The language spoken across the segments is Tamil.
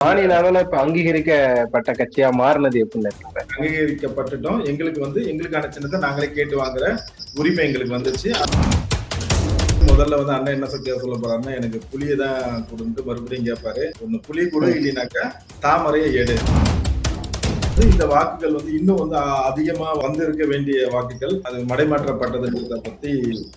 மாநில அளவுல இப்ப அங்கீகரிக்கப்பட்ட கட்சியா மாறினது எப்படின்னு அங்கீகரிக்கப்பட்டுட்டோம். எங்களுக்கு வந்து எங்களுக்கான சின்னத்தை நாங்களே கேட்டு வாங்குற உரிமை எங்களுக்கு வந்துச்சு. முதல்ல வந்து அண்ணன் என்ன சத்தியா சொல்ல போறாருன்னா எனக்கு புளியை தான் கொடுத்து மறுபடியும் கேட்பாரு ஒன்னு புளி கூட இல்லைனாக்கா தாமரையை எடு. இந்த வாக்குகள் வந்து இன்னும் வந்து அதிகமா வந்திருக்க வேண்டிய வாக்குகள் அது மடைமாற்றப்பட்டதுன்றத பத்தி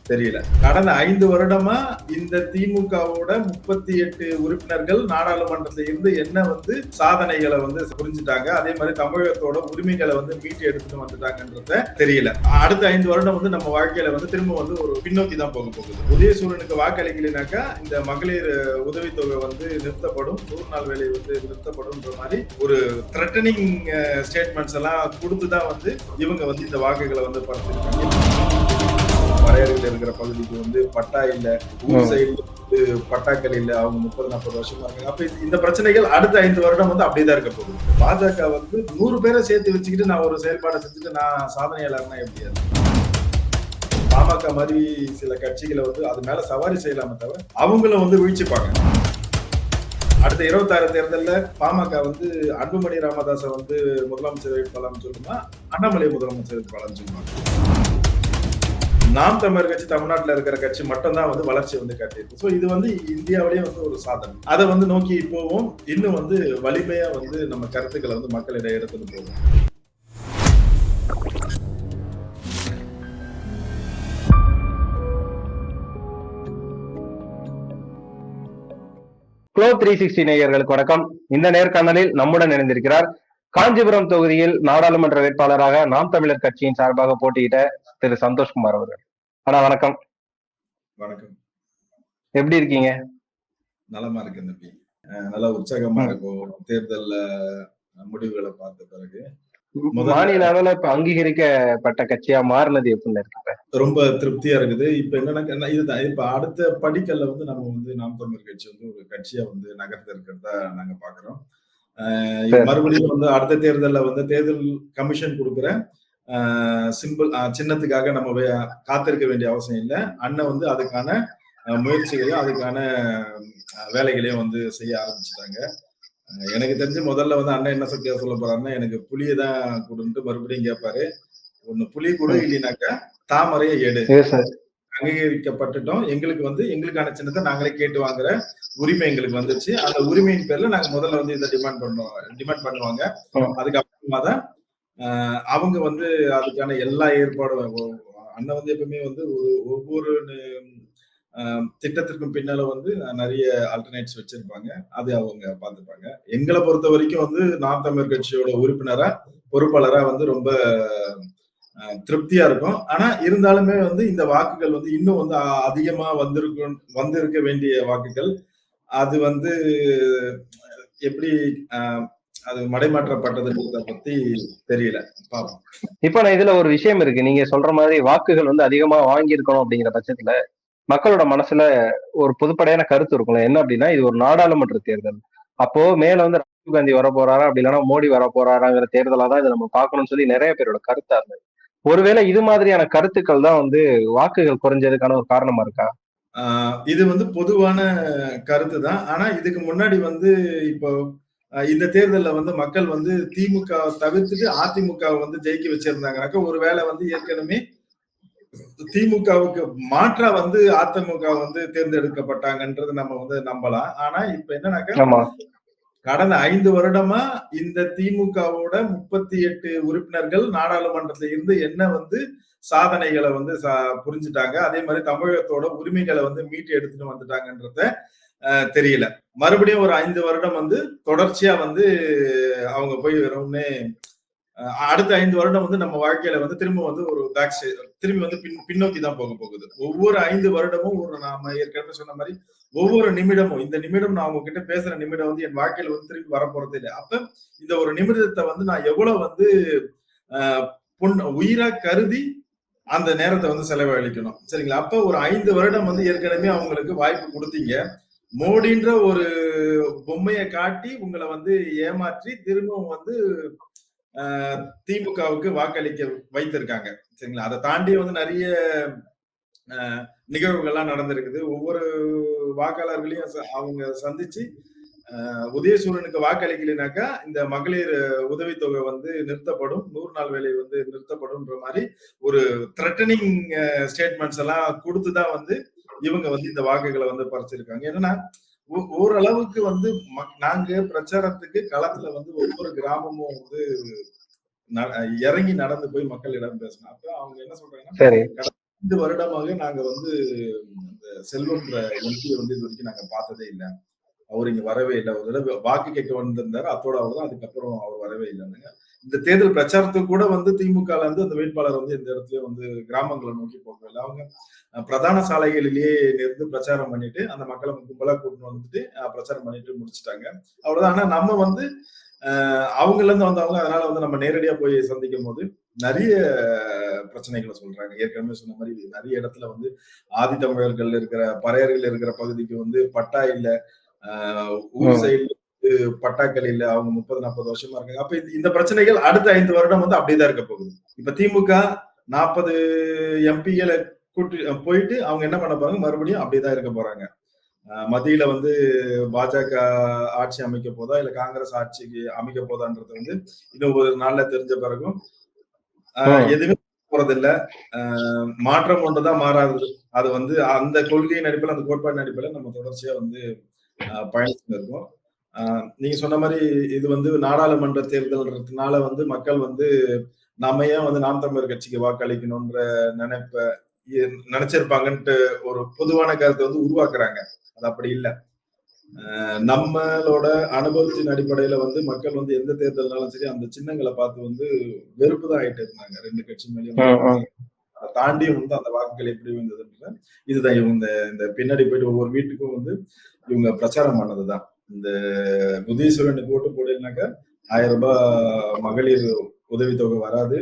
தெரியல. கடந்த ஐந்து வருடமா இந்த திமுகவோட முப்பத்தி எட்டு உறுப்பினர்கள் நாடாளுமன்றத்தில் இருந்து என்ன வந்து சாதனைகளை வந்து புரிஞ்சுட்டாங்க அதே மாதிரி தமிழகத்தோட உரிமைகளை வந்து மீட்டு எடுத்துட்டு வந்துட்டாங்கன்றத தெரியல. அடுத்த ஐந்து வருடம் வந்து நம்ம வாழ்க்கையில வந்து திரும்ப வந்து ஒரு பின்னோக்கி தான் போக போகுது. உதயசூரனுக்கு வாக்களிக்கலைனாக்கா இந்த மகளிர் உதவித்தொகை வந்து நிறுத்தப்படும் நூறு நாள் வேலை வந்து நிறுத்தப்படும்ன்ற மாதிரி ஒரு த்ரெட்டனிங் ஸ்டேட்மெண்ட்ஸ் எல்லாம் கொடுத்து தான் வந்து இவங்க வந்து இந்த வாக்குகளை வந்து படுத்திருக்காங்க வரையறையில் இருக்கிற பகுதிக்கு வந்து பட்டா இல்ல ஊர் சைடு பட்டாக்கள் இல்ல அவங்க முப்பது நாற்பது வருஷமா இருக்காங்க. அப்ப இந்த பிரச்சனைகள் அடுத்த ஐந்து வருடம் வந்து அப்படியே தான் இருக்க போகுது. பாஜக வந்து நூறு பேரை சேர்த்து வச்சுக்கிட்டு நான் ஒரு செயல்பாடை செஞ்சுட்டு நான் சாதனையாளர்னா எப்படி? பாமக மாதிரி சில கட்சிகளை வந்து அது மேல சவாரி செய்யலாமே தவிர அவங்களும் வந்து வீழ்ச்சிப்பாங்க. அடுத்த இருபத்தாறு தேர்தலில் பாமக வந்து அன்புமணி ராமதாஸை வந்து முதலமைச்சர் வேட்பாளர்னு சொல்லுமா? அண்ணாமலை முதலமைச்சர் வேட்பாளர்னு சொல்லுவாங்க நாம் தமிழர் கட்சி தமிழ்நாட்டுல இருக்கிற கட்சி மட்டும்தான் வந்து வளர்ச்சி வந்து காட்டியிருக்கு. ஸோ இது வந்து இந்தியாவிலேயே வந்து ஒரு சாதனை. அதை வந்து நோக்கி இப்போவும் இன்னும் வந்து வலிமையா வந்து நம்ம கருத்துக்களை வந்து மக்களிடையே எடுத்துட்டு போவோம். க்ளோ த்ரீ சிக்ஸ்டி நேயர்களுக்கு வணக்கம். இந்த நேர்காணலில் நம்முடன் இணைந்திருக்கிறார் காஞ்சிபுரம் தொகுதியில் நாடாளுமன்ற வேட்பாளராக நாம் தமிழர் கட்சியின் சார்பாக போட்டியிட்ட திரு சந்தோஷ்குமார் அவர்கள். அண்ணா வணக்கம். வணக்கம். எப்படி இருக்கீங்க? நலமா இருக்கு தம்பி. நல்லா உற்சாகமா இருக்கும். தேர்தல்ல முடிவுகளை பார்த்த பிறகு. மாநில அளவுல இப்ப அங்கீகரிக்கப்பட்ட கட்சியா மாறினது எப்படின்னு இருக்கு ரொம்ப திருப்தியா இருக்குது. இப்ப என்னன்னா என்ன- இதுதான். இப்ப அடுத்த படிக்கல்ல வந்து நம்ம வந்து நாம் தமிழர் கட்சி வந்து ஒரு கட்சியா வந்து நகர்த்த இருக்கிறதா நாங்க பாக்குறோம். மறுபடியும் வந்து அடுத்த தேர்தல்ல வந்து தேர்தல் கமிஷன் கொடுக்குற சிம்பிள் சின்னத்துக்காக நம்ம காத்திருக்க வேண்டிய அவசியம் இல்லை. அண்ணன் வந்து அதுக்கான முயற்சிகளையும் அதுக்கான வேலைகளையும் வந்து செய்ய ஆரம்பிச்சுட்டாங்க. எனக்கு தெரிஞ்சு முதல்ல வந்து அண்ணன் என்ன சத்தியா சொல்ல போறாருன்னா எனக்கு புளியை தான் கொடுன்ட்டு மறுபடியும் கேட்பாரு ஒண்ணு புளி கூட இல்லைனாக்கா தாமரையை எடு. அங்கீகரிக்கப்பட்டுட்டோம். எங்களுக்கு வந்து எங்களுக்கான சின்னத்தை நாங்களே கேட்டு வாங்குற உரிமை எங்களுக்கு வந்துச்சு. அந்த உரிமையின் பேர்ல நாங்க முதல்ல வந்து இதை டிமாண்ட் பண்ணுவோம். டிமாண்ட் பண்ணுவாங்க. அதுக்கப்புறமா தான் அவங்க வந்து அதுக்கான எல்லா ஏற்பாடும் அண்ணன் வந்து எப்பவுமே வந்து ஒரு ஒவ்வொரு திட்டத்திற்கும் பின்னால வந்து நிறைய ஆல்டர்னேட்ஸ் வச்சிருப்பாங்க. அது அவங்க பார்த்துப்பாங்க. எங்களை பொறுத்த வரைக்கும் வந்து நாம் தமிழ் கட்சியோட உறுப்பினரா பொறுப்பாளரா வந்து ரொம்ப திருப்தியா இருக்கும். ஆனா இருந்தாலுமே வந்து இந்த வாக்குகள் வந்து இன்னும் வந்து அ- அதிகமா வந்திருக்கும் வந்திருக்க வேண்டிய வாக்குகள். அது வந்து எப்படி அது மடைமாற்றப்பட்டதுன்றத பத்தி தெரியல. பாப்போம். இப்ப நான் இதுல ஒரு விஷயம் இருக்கு. நீங்க சொல்ற மாதிரி வாக்குகள் வந்து அதிகமா வாங்கியிருக்கணும் அப்படிங்கிற பட்சத்துல மக்களோட மனசுல ஒரு பொதுப்படையான கருத்து இருக்கும்ல. என்ன அப்படின்னா இது ஒரு நாடாளுமன்ற தேர்தல். அப்போ மேல வந்து ராஜீவ் காந்தி வர போறாரா அப்படி இல்லைன்னா மோடி வர போறாராங்கிற தேர்தலா தான் இதை நம்ம பார்க்கணும்னு சொல்லி நிறைய பேரோட கருத்தா இருந்தது. ஒருவேளை இது மாதிரியான கருத்துக்கள் தான் வந்து வாக்குகள் குறைஞ்சதுக்கான ஒரு காரணமா இருக்கா? இது வந்து பொதுவான கருத்து தான். ஆனா இதுக்கு முன்னாடி வந்து இப்போ இந்த தேர்தலில் வந்து மக்கள் வந்து திமுக தவிர்த்துட்டு அதிமுக வந்து ஜெயிக்க வச்சிருந்தாங்கனாக்கா ஒருவேளை வந்து ஏற்கனவே திமுகவுக்கு மாற்றா வந்து அதிமுக வந்து தேர்ந்தெடுக்கப்பட்டாங்கன்றது நம்ம வந்து நம்பலாம். ஆனா இப்ப என்னன்னாக்கா கடந்த ஐந்து வருடமா இந்த திமுகவோட முப்பத்தி எட்டு உறுப்பினர்கள் நாடாளுமன்றத்துல இருந்து என்ன வந்து சாதனைகளை வந்து புரிஞ்சுட்டாங்க. அதே மாதிரி தமிழகத்தோட உரிமைகளை வந்து மீட்டு எடுத்துட்டு வந்துட்டாங்கன்றத தெரியல. மறுபடியும் ஒரு ஐந்து வருடம் வந்து தொடர்ச்சியா வந்து அவங்க போய் வெறும்னே அஹ், அடுத்த ஐந்து வருடம் வந்து நம்ம வாழ்க்கையில வந்து திரும்ப வந்து ஒரு பேக் திரும்பி வந்து பின் பின்னோக்கி தான் போக போகுது. ஒவ்வொரு ஐந்து வருடமும் ஒரு நாம ஏற்கனவே சொன்ன மாதிரி ஒவ்வொரு நிமிடமும் இந்த நிமிடம் நான் உங்ககிட்ட பேசுற நிமிடம் வந்து என் வாழ்க்கையில வந்து திரும்பி வர போறது இல்லை. அப்ப இந்த ஒரு நிமிடத்தை வந்து நான் எவ்வளவு வந்து ஆஹ், பொன் உயிரா கருதி அந்த நேரத்தை வந்து செலவழிக்கணும். சரிங்களா? அப்ப ஒரு ஐந்து வருடம் வந்து ஏற்கனவே அவங்களுக்கு வாய்ப்பு கொடுத்தீங்க. மோடின்ற ஒரு பொம்மையை காட்டி உங்களை வந்து ஏமாற்றி திரும்பவும் வந்து திமுகவுக்கு வாக்களிக்க வைத்திருக்காங்க. சரிங்களா? அதை தாண்டி வந்து நிறைய நிகழ்வுகள்லாம் நடந்திருக்குது. ஒவ்வொரு வாக்காளர்களையும் ச- அவங்க சந்திச்சு உதயசூரனுக்கு வாக்களிக்கலைனாக்கா இந்த மகளிர் உதவித்தொகை வந்து நிறுத்தப்படும். நூறு நாள் வேலை வந்து நிறுத்தப்படும்ன்ற மாதிரி ஒரு த்ரெட்டனிங் ஸ்டேட்மெண்ட்ஸ் எல்லாம் கொடுத்துதான் வந்து இவங்க வந்து இந்த வாக்குகளை வந்து பறிச்சிருக்காங்க. என்னன்னா ஓரளவுக்கு வந்து நாங்க பிரச்சாரத்துக்கு களத்துல வந்து ஒவ்வொரு கிராமமும் வந்து இறங்கி நடந்து போய் மக்களிடம் பேசணும். அப்ப அவங்க என்ன சொல்றாங்கன்னா ஐந்து வருடமாக நாங்க வந்து இந்த செல்வம்ன்ற எம்பியை வந்து இது வரைக்கும் நாங்க பார்த்ததே இல்லை. அவர் இங்க வரவே இல்லை. ஒரு தடவை வாக்கு கேட்க வந்திருந்தாரு. அத்தோட அவர் தான் அதுக்கப்புறம் அவர் வரவே இல்லைன்னு இந்த தேர்தல் பிரச்சாரத்துக்கு கூட வந்து திமுக இருந்து அந்த வேட்பாளர் வந்து இந்த இடத்துலயும் வந்து கிராமங்களை நோக்கி போகவில்லை அவங்க பிரதான சாலைகளிலேயே இருந்து பிரச்சாரம் பண்ணிட்டு அந்த மக்களை கும்பலா கூட்டிட்டு வந்துட்டு பிரச்சாரம் பண்ணிட்டு முடிச்சிட்டாங்க. அவ்வளவுதான். ஆனா நம்ம வந்து அவங்கல இருந்து வந்தவங்க அதனால வந்து நம்ம நேரடியா போய் சந்திக்கும் போது நிறைய பிரச்சனைகளை சொல்றாங்க. ஏற்கனவே சொன்ன மாதிரி நிறைய இடத்துல வந்து ஆதித்தமிழர்கள் இருக்கிற பறையர்கள் இருக்கிற பகுதிக்கு வந்து பட்டா இல்ல ஊர். சைடுல பட்டாக்கள் இல்ல அவங்க முப்பது நாற்பது வருஷமா இருக்காங்க. அப்ப இந்த- பிரச்சனைகள் அடுத்த ஐந்து வருடம் வந்து அப்படியேதான் இருக்க போகுது. இப்ப திமுக நாற்பது எம்பிகளை கூட்டி போயிட்டு அவங்க என்ன பண்ண போறாங்க? மறுபடியும் அப்படியேதான் இருக்க போறாங்க. மத்தியில வந்து பாஜக ஆட்சி அமைக்க போதா இல்ல காங்கிரஸ் ஆட்சிக்கு அமைக்க போதான்றது வந்து இன்னும் ஒரு நாள்ல தெரிஞ்ச பிறகும். எதுவுமே போறதில்ல. ஆஹ் மாற்றம் ஒன்றுதான் மாறாது அது வந்து அந்த கொள்கையின் அடிப்படையில் அந்த கோட்பாட்டின் அடிப்படையில் நம்ம தொடர்ச்சியா வந்து பயணிச்சுட்டு இருக்கோம். நீங்க சொன்ன மாதிரி இது வந்து நாடாளுமன்ற தேர்தல்ன்றதுனால வந்து மக்கள் வந்து நாம ஏன் வந்து நாம் தமிழர் கட்சிக்கு வாக்களிக்கணும்ன்ற நினைப்ப நினைச்சிருப்பாங்கன்ட்டு ஒரு பொதுவான கருத்தை வந்து உருவாக்குறாங்க. அது அப்படி இல்லை. நம்மளோட அனுபவத்தின் அடிப்படையில வந்து மக்கள் வந்து எந்த தேர்தல்னாலும் சரி அந்த சின்னங்களை பார்த்து வந்து வெறுப்பு தான் ஆயிட்டு இருந்தாங்க. ரெண்டு கட்சி மேலேயும் தாண்டியும் வந்து அந்த வாக்குகள் எப்படி வந்ததுன்ற இதுதான் இவங்க இந்த இந்த பின்னாடி போயிட்டு ஒவ்வொரு வீட்டுக்கும் வந்து இவங்க பிரச்சாரம் பண்ணதுதான். இந்த உதயசூரனுக்கு ஓட்டு போடலைனாக்கா ஆயிரம் ரூபாய் மகளிர் உதவித்தொகை வராது.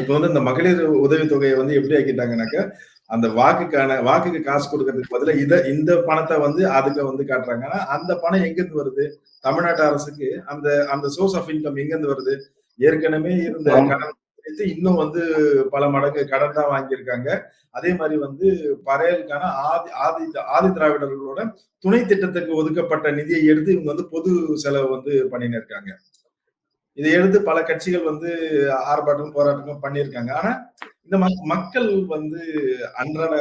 இப்ப வந்து இந்த மகளிர் உதவித்தொகையை வந்து எப்படி ஆக்கிட்டாங்கன்னாக்கா அந்த வாக்குக்கான வாக்குக்கு காசு கொடுக்கறதுக்கு பதிலா இத இந்த பணத்தை வந்து அதுக்கு வந்து காட்டுறாங்க. ஆனா அந்த பணம் எங்க இருந்து வருது? தமிழ்நாட்டு அரசுக்கு அந்த அந்த சோர்ஸ் ஆஃப் இன்கம் எங்க இருந்து வருது? ஏற்கனவே இருந்த. கடன் வைத்து இன்னும் வந்து பல மடங்கு கடன் தான் வாங்கியிருக்காங்க. அதே மாதிரி வந்து பறையலுக்கான ஆதி ஆதி ஆதி திராவிடர்களோட துணை திட்டத்துக்கு ஒதுக்கப்பட்ட நிதியை எடுத்து இவங்க வந்து பொது செலவு வந்து பண்ணின்னு இருக்காங்க இதை எடுத்து பல கட்சிகள் வந்து ஆர்ப்பாட்டம் போராட்டம் பண்ணியிருக்காங்க. ஆனா இந்த மக்கள் வந்து அன்றாட